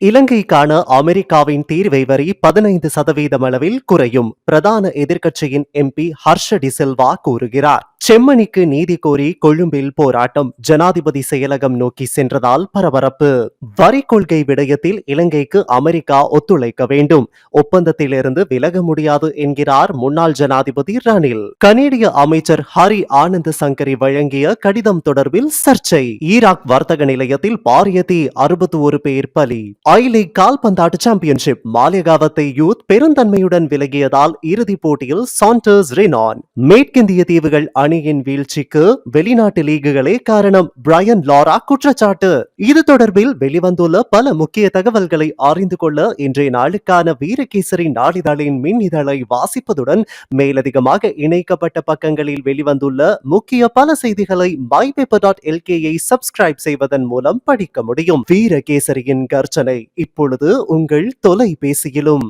இலங்கைக்கான அமெரிக்காவின் தீர்வை வரி பதினைந்து சதவீதம் அளவில் குறையும் பிரதான எதிர்க்கட்சியின் எம்பி ஹர்ஷ டிசில்வா கூறுகிறார். செம்மணிக்கு நீதி கோரி கொழும்பில் போராட்டம் ஜனாதிபதி செயலகம் நோக்கி சென்றதால் பரபரப்பு. வரி கொள்கை விடயத்தில் இலங்கைக்கு அமெரிக்கா ஒத்துழைக்க வேண்டும். ஒப்பந்தத்திலிருந்து விலக முடியாது என்கிறார் முன்னாள் ஜனாதிபதி ரணில். கனேடிய அமைச்சர் ஹரி ஆனந்த் சங்கரி வழங்கிய கடிதம் தொடர்பில் சர்ச்சை. ஈராக் வர்த்தக நிலையத்தில் பாரிய தீ அறுபத்தி ஒரு பேர் பலி. ஐ லீக் கால்பந்தாட்டு சாம்பியன்ஷிப் மாலிகாவத்தை யூத் பெருந்தன்மையுடன் விலகியதால் இறுதிப் போட்டியில் சாண்டர்ஸ் ரெனான் மேற்கிந்திய தீவுகள் அணியின் வீழ்ச்சிக்கு வெளிநாட்டு லீகுகளே காரணம். பிரையன் லாரா குற்றச்சாட்டு. இது தொடர்பில் வெளிவந்துள்ள பல முக்கிய தகவல்களை அறிந்து கொள்ள இன்றைய நாளுக்கான வீரகேசரி நாளிதழின் மின் இதழை வாசிப்பதுடன் மேலதிகமாக இணைக்கப்பட்ட பக்கங்களில் வெளிவந்துள்ள முக்கிய பல செய்திகளை மை பேப்பர் டாட் எல்கேயை சப்ஸ்கிரைப் செய்வதன் மூலம் படிக்க முடியும். வீரகேசரியின் கர்ச்சனை இப்பொழுது உங்கள் தொலைபேசியிலும்.